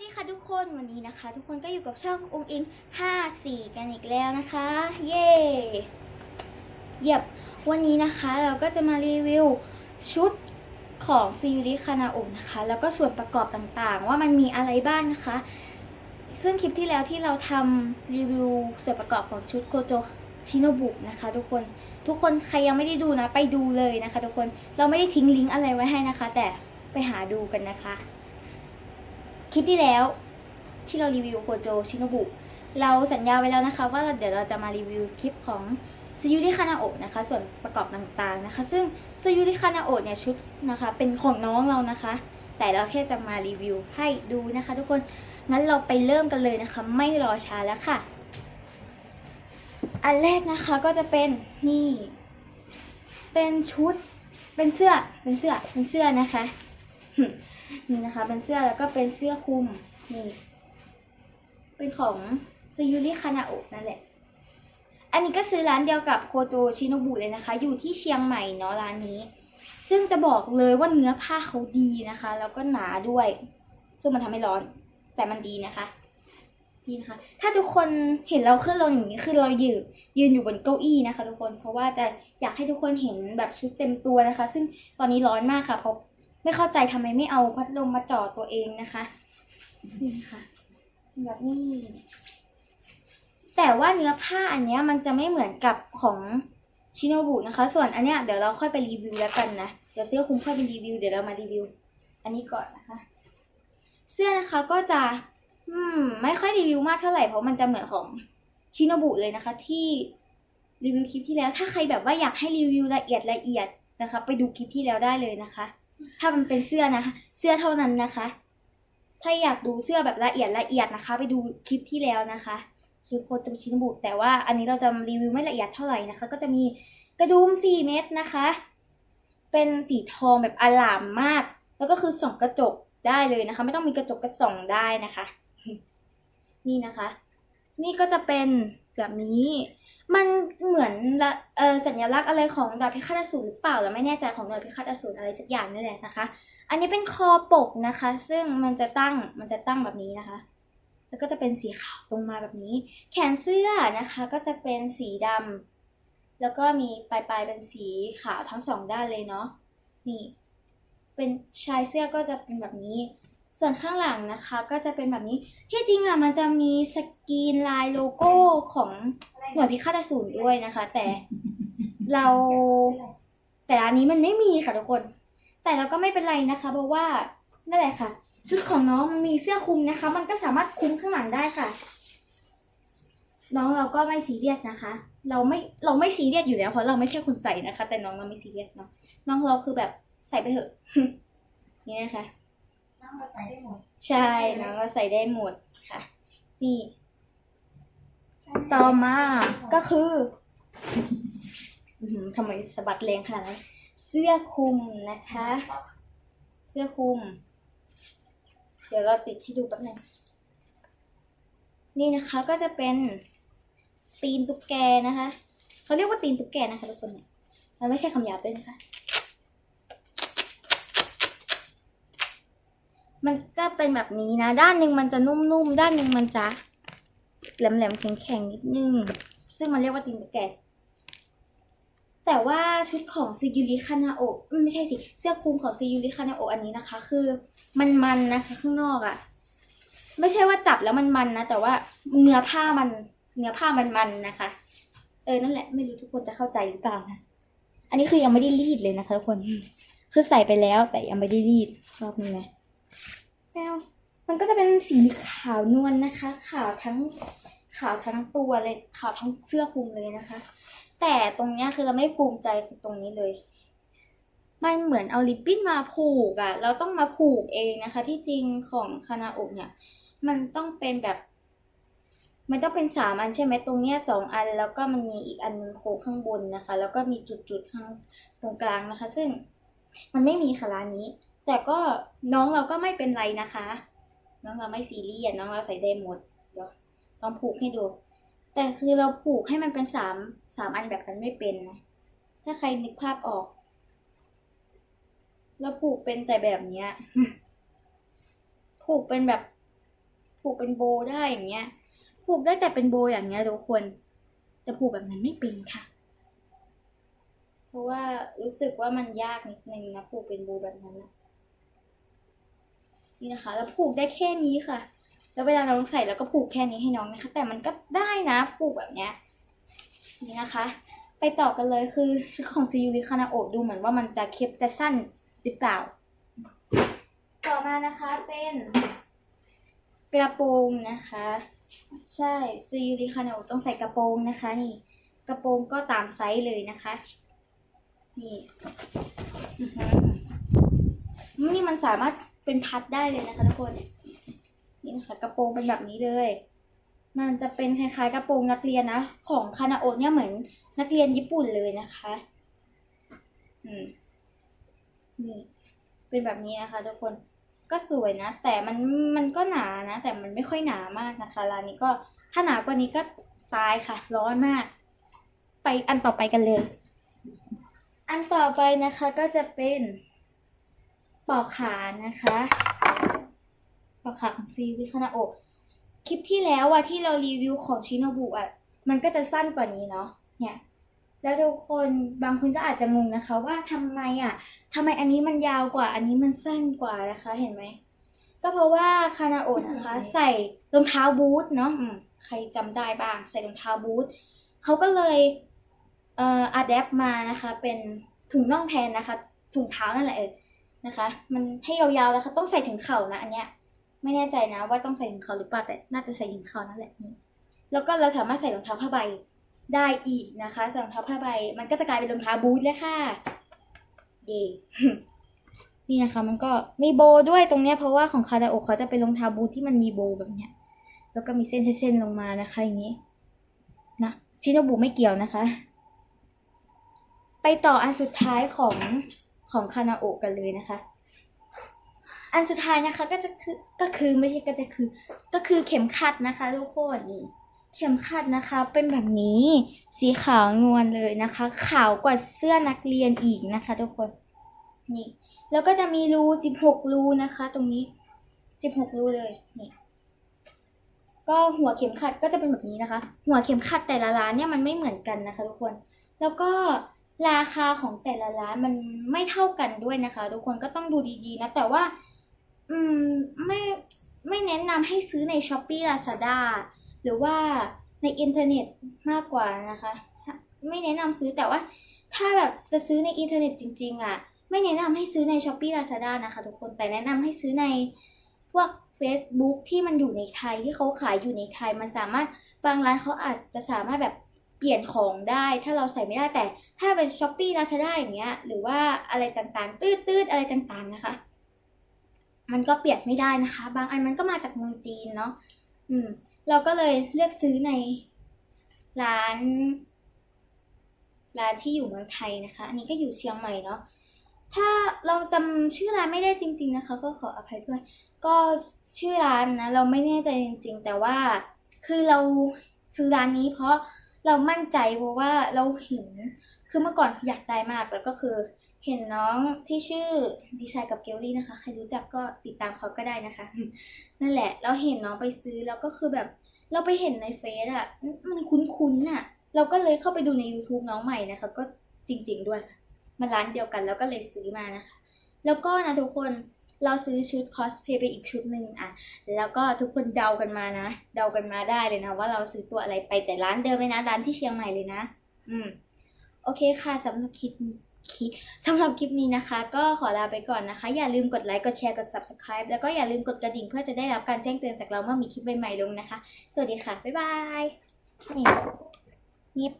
ดีค่ะทุกคนวันนี้นะคะ ทุกคนก็อยู่กับช่ององอิง54 กันอีกแล้วนะคะ เย้เยียบวันนี้นะคะเราก็จะมารีวิวชุดของซีรีส์คานาโอนะคะ แล้วก็ส่วนประกอบต่างๆ ว่ามันมีอะไรบ้างนะคะ ซึ่งคลิปที่แล้วที่เราทำรีวิวส่วนประกอบของชุดโคโจชิโนบุนะคะ ทุกคนทุกคนใครยังไม่ได้ดูนะ ไปดูเลยนะคะ ทุกคนเราไม่ได้ทิ้งลิงก์อะไรไว้ให้นะคะ แต่ไปหาดูกันนะคะ คลิปที่แล้ว ที่เรารีวิวโคโจชิโนบุ เราสัญญาไว้แล้วนะคะ ว่าเดี๋ยวเราจะมารีวิวคลิปของซูยุริคานาโอะนะคะ ส่วนประกอบต่างๆนะคะ ซึ่งซูยุริคานาโอะเนี่ยชุดนะคะ เป็นของน้องเรานะคะ แต่เราแค่จะมารีวิวให้ดูนะคะ ทุกคนงั้นเราไปเริ่มกันเลยนะคะ ไม่รอช้าแล้วค่ะ อันแรกนะคะก็จะเป็นนี่ เป็นชุด เป็นเสื้อเป็นเสื้อเป็นเสื้อนะคะ นี่นะคะ เป็นเสื้อแล้วก็เป็นเสื้อคลุมนี่เป็นของซูยุริคานาโอะนั่นแหละ อันนี้ก็ซื้อร้านเดียวกับโคโจชิโนบุเลยนะคะ อยู่ที่เชียงใหม่เนาะร้านนี้ ซึ่งจะบอกเลยว่าเนื้อผ้าเขาดีนะคะ แล้วก็หนาด้วย ซึ่งมันทำให้ร้อน แต่มันดีนะคะนี่นะคะ ถ้าทุกคนเห็นเราขึ้นลงอย่างนี้คือเรายืนยืนอยู่บนเก้าอี้นะคะ ทุกคน เพราะว่าจะอยากให้ทุกคนเห็นแบบชุดเต็มตัวนะคะ ซึ่งตอนนี้ร้อนมากค่ะเพราะ ไม่เข้าใจทำไมไม่เอาพัดลมมาจ่อตัวเองนะคะ นี่ค่ะแบบนี้แต่ว่าเนื้อผ้าอันเนี้ยมันจะไม่เหมือนกับของชิโนบุนะคะ ส่วนอันเนี้ยเดี๋ยวเราค่อยไปรีวิวแล้วกันนะเดี๋ยวเสื้อคุมค่อยเป็นรีวิวเดี๋ยวเรามารีวิว อันนี้ก่อนนะคะ เสื้อนะคะก็จะ อืม ไม่ค่อยรีวิวมากเท่าไหร่เพราะมันจะเหมือนของชิโนบุเลยนะคะ ที่รีวิวคลิปที่แล้ว ถ้าใครแบบว่าอยากให้รีวิวละเอียดละเอียดนะคะ ไปดูคลิปที่แล้วได้เลยนะคะ ถ้ามันเป็นเสื้อนะคะ เสื้อเท่านั้นนะคะ ถ้าอยากดูเสื้อแบบละเอียดละเอียดนะคะ ไปดูคลิปที่แล้วนะคะคลิปโคโจชินบุแต่ว่าอันนี้เราจะรีวิวไม่ละเอียดเท่าไหร่นะคะ ก็จะมีกระดุม4เม็ดนะคะ เป็นสีทองแบบอลามมาก แล้วก็คือส่องกระจกได้เลยนะคะ ไม่ต้องมีกระจกกระส่องได้นะคะ นี่นะคะ นี่ก็จะเป็นแบบนี้ มันเหมือนละเออสัญลักษณ์อะไรของดาบพิฆาตอสูรหรือเปล่าเราไม่แน่ใจของดาบพิฆาตอสูรอะไรสักอย่างนี่แหละนะคะ อันนี้เป็นคอปกนะคะ ซึ่งมันจะตั้งมันจะตั้งแบบนี้นะคะ แล้วก็จะเป็นสีขาวตรงมาแบบนี้ แขนเสื้อนะคะก็จะเป็นสีดำแล้วก็มีปลายปลายๆเป็นสีขาวทั้งสองด้านเลยเนาะนี่ เป็นชายเสื้อก็จะเป็นแบบนี้ ส่วนข้างหลังนะคะก็จะเป็นแบบนี้ ที่จริงอะมันจะมีสกรีนลายโลโก้ของหน่วยพิฆาตอสูรด้วยนะคะ แต่เราแต่อันนี้มันไม่มีค่ะทุกคน แต่เราก็ไม่เป็นไรนะคะ เพราะว่านั่นแหละค่ะ ชุดของน้องมันมีเสื้อคลุมนะคะ มันก็สามารถคลุมข้างหลังได้ค่ะ น้องเราก็ไม่ซีเรียสนะคะ เราไม่เราไม่ซีเรียสอยู่แล้วเพราะเราไม่ใช่คนใส่นะคะ แต่น้องเราไม่ซีเรียสเนาะน้องเราคือแบบใส่ไปเถอะนี่นะคะ น้องเราใส่ได้หมด ใช่น้องเราใส่ได้หมดค่ะ นี่ ต่อมาก็คืออื้อหือทำไมสะบัดแรงขนาดนั้นเสื้อคลุมนะคะ เสื้อคลุม เดี๋ยวเราติดให้ดูแป๊บหนึงนี่นะคะก็จะเป็นตีนตุ๊กแกนะคะ เขาเรียกว่าตีนตุ๊กแกนะคะทุกคนเนี่ยมันไม่ใช่คำหยาบด้วยนะคะ มันก็เป็นแบบนี้นะ ด้านหนึ่งมันจะนุ่มๆ ด้านหนึ่งมันจะแหลมๆ แข็งๆ นิดนึง ซึ่งมันเรียกว่าตีนตุ๊กแกแต่ว่าชุดของซิยูริคานาโอไม่ใช่สิ เสื้อคลุมของซิยูริคานาโออันนี้นะคะ คือมันมันๆนะคะข้างนอกอะ่ะ ไม่ใช่ว่าจับแล้วมันมันนะ แต่ว่าเนื้อผ้ามัน เนื้อผ้ามันมันนะคะ เออ นั่นแหละ ไม่รู้ทุกคนจะเข้าใจหรือเปล่านะ อันนี้คือยังไม่ได้รีดเลยนะคะทุกคน คือใส่ไปแล้วแต่ยังไม่ได้รีดรอบนี้ไง แล้วมันก็จะเป็นสีขาวนวลนะคะ ขาวทั้งขาวทั้งตัวเลยขาวทั้งเสื้อคลุมเลยนะคะ แต่ตรงเนี้ยคือเราไม่ภูมิใจคือตรงนี้เลย มันเหมือนเอาลิปปิ้นมาผูกอะเราต้องมาผูกเองนะคะ ที่จริงของคานาอะเนี่ย มันต้องเป็นแบบ มันต้องเป็นสามอันใช่ไหมตรงเนี้ยสองอันแล้วก็มันมีอีกอันนึงโค้งข้างบนนะคะ แล้วก็มีจุดๆข้างตรงกลางนะคะ ซึ่งมันไม่มีค่ะร้านนี้ แต่ก็น้องเราก็ไม่เป็นไรนะคะ น้องเราไม่ซีเรียสน้องเราใส่ได้หมดเดี๋ยวลองผูกให้ดู แต่คือเราผูกให้มันเป็นสามสามอันแบบนั้นไม่เป็นนะถ้าใครนึกภาพออก เราผูกเป็นแต่แบบเนี้ย ผูกเป็นแบบ ผูกเป็นโบได้อย่างเงี้ย ผูกได้แต่เป็นโบอย่างเงี้ยทุกคนแต่ผูกแบบนั้นไม่เป็นค่ะ เพราะว่ารู้สึกว่ามันยากนิดนึงนะผูกเป็นโบแบบนั้นนะ นี่นะคะ แล้วผูกได้แค่นี้ค่ะ แล้วเวลาน้องใส่แล้วก็ผูกแค่นี้ให้น้องนะคะ แต่มันก็ได้นะผูกแบบเนี้ยนี่นะคะ ไปต่อกันเลยคือชุดของซียูริคานาโอดูเหมือนว่ามันจะเคปจะสั้นหรือเปล่า ต่อมานะคะเป็นกระโปรงนะคะ ใช่ซียูริคานาโอต้องใส่กระโปรงนะคะ นี่กระโปรงก็ตามไซส์เลยนะคะ นี่นี่มันสามารถ เป็นพัดได้เลยนะคะทุกคนนี่นะคะกระโปรงเป็นแบบนี้เลย มันจะเป็นคล้ายๆกระโปรงนักเรียนนะของคานาโอเนี่ยเหมือนนักเรียนญี่ปุ่นเลยนะคะ อืมนี่เป็นแบบนี้นะคะ ทุกคนก็สวยนะ แต่มันมันก็หนานะ แต่มันไม่ค่อยหนามากนะคะร้านนี้ก็ถ้าหนากว่านี้ก็ตายค่ะ ร้อนมาก ไปอันต่อไปกันเลย อันต่อไปนะคะก็จะเป็น ปอกขานะคะปอกขาของซีวิคานาโอะคลิปที่แล้วอะที่เรารีวิวของชิโนบุอะมันก็จะสั้นกว่านี้เนาะเนี่ยแล้วทุกคนบางคนก็อาจจะงงนะคะ ว่าทำไมอะทำไมอันนี้มันยาวกว่า อันนี้มันสั้นกว่านะคะ เห็นไหมก็เพราะว่าคานาโอะนะคะ ใส่รองเท้าบูทเนาะอืมใครจำได้บ้าง ใส่รองเท้าบูทเขาก็เลยเอ่ออัดแอปมานะคะ เป็นถุงน่องแทนนะคะ ถุงเท้านั่นแหละเออ นะคะ มันให้ยาวๆนะคะต้องใส่ถึงเข่านะอันเนี้ยไม่แน่ใจนะว่าต้องใส่ถึงเข่าหรือเปล่าแต่น่าจะใส่ถึงเข่านั่นแหละนี่แล้วก็เราสามารถใส่รองเท้าผ้าใบได้อีกนะคะใส่รองเท้าผ้าใบ มันก็จะกลายเป็นรองเท้าบูทเลยค่ะเย่นี่นะคะ มันก็มีโบด้วยตรงเนี้ยเพราะว่าของคาราโอเขาจะเป็นรองเท้าบูทที่มันมีโบแบบเนี้ยแล้วก็มีเส้นเส้นๆลงมานะคะอย่างนี้นะชิโนบุไม่เกี่ยวนะคะ ไปต่ออันสุดท้ายของ ของคานาโอะกันเลยนะคะ อันสุดท้ายนะคะก็จะคือก็คือไม่ใช่ก็จะคือ ก็คือเข็มขัดนะคะทุกคนนี่เข็มขัดนะคะ เป็นแบบนี้สีขาวนวลเลยนะคะ ขาวกว่าเสื้อนักเรียนอีกนะคะ ทุกคนนี่ แล้วก็จะมีรูสิบหกรูนะคะ ตรงนี้สิบหกรูเลยนี่ก็หัวเข็มขัดก็จะเป็นแบบนี้นะคะ หัวเข็มขัดแต่ละร้านเนี่ยมันไม่เหมือนกันนะคะ ทุกคน แล้วก็ ราคาของแต่ละร้านมันไม่เท่ากันด้วยนะคะ ทุกคนก็ต้องดูดีๆนะ แต่ว่า อืมไม่ไม่แนะนำให้ซื้อใน s h อ p e e Lazada หรือว่าในอินเทอร์เน็ตมากกว่านะคะ ไม่แนะนำซื้อแต่ว่าถ้าแบบจะซื้อในอินเทอร์เน็ตจริง ๆอะ ไม่แนะนำให้ซื้อใน s h อ p e e Lazada นะคะทุกคนแต่แนะนำให้ซื้อในพวก Facebook ที่มันอยู่ในไทยที่เขาขายอยู่ในไทย มันสามารถบางร้านเขาอาจจะสามารถแบบ เปลี่ยนของได้ถ้าเราใส่ไม่ได้แต่ถ้าเป็น s h อ p e e Lazada อย่างเงี้ยหรือว่าอะไรต่างๆ ตืดๆอะไรต่างๆนะคะ มันก็เปลี่ยนไม่ได้นะคะ บางอันมันก็มาจากเมืองจีนเนาะอืม เราก็เลยเลือกซื้อในร้าน ร้านที่อยู่เมืองไทยนะคะ อันนี้ก็อยู่เชียงใหม่เนาะถ้าเราจำชื่อร้านไม่ได้จริง ๆนะคะ ก็ขออภัยด้วย ก็ชื่อร้านนะ เราไม่แน่ใจจริง ๆ แต่ว่าคือเราซื้อร้านนี้เพราะ เรามั่นใจเพราะว่าเราเห็น คือเมื่อก่อนอยากได้มากแล้วก็คือ เห็นน้องที่ชื่อดีไซน์กับเกลลี่นะคะ ใครรู้จักก็ติดตามเขาก็ได้นะคะ นั่นแหละเราเห็นน้องไปซื้อแล้วก็คือแบบเราไปเห็นในเฟซอะมันคุ้นๆน่ะ เราก็เลยเข้าไปดูใน YouTube น้องใหม่นะคะ ก็จริง ๆ ด้วย มันร้านเดียวกันแล้วก็เลยซื้อมานะคะ แล้วก็นะทุกคน เราซื้อชุดคอสเพย์ไปอีกชุดหนึ่งอะแล้วก็ทุกคนเดากันมานะ เดากันมาได้เลยนะ ว่าเราซื้อตัวอะไรไปแต่ร้านเดิมเลยนะร้านที่เชียงใหม่เลยนะ อืม โอเคค่ะสำหรับคลิปคลิปสำหรับคลิปนี้นะคะ ก็ขอลาไปก่อนนะคะ อย่าลืมกดไลค์กดแชร์กด subscribe แล้วก็อย่าลืมกดกระดิ่งเพื่อจะได้รับการแจ้งเตือนจากเราเมื่อมีคลิปใหม่ๆลงนะคะ สวัสดีค่ะบ๊ายบายนี่เงียบ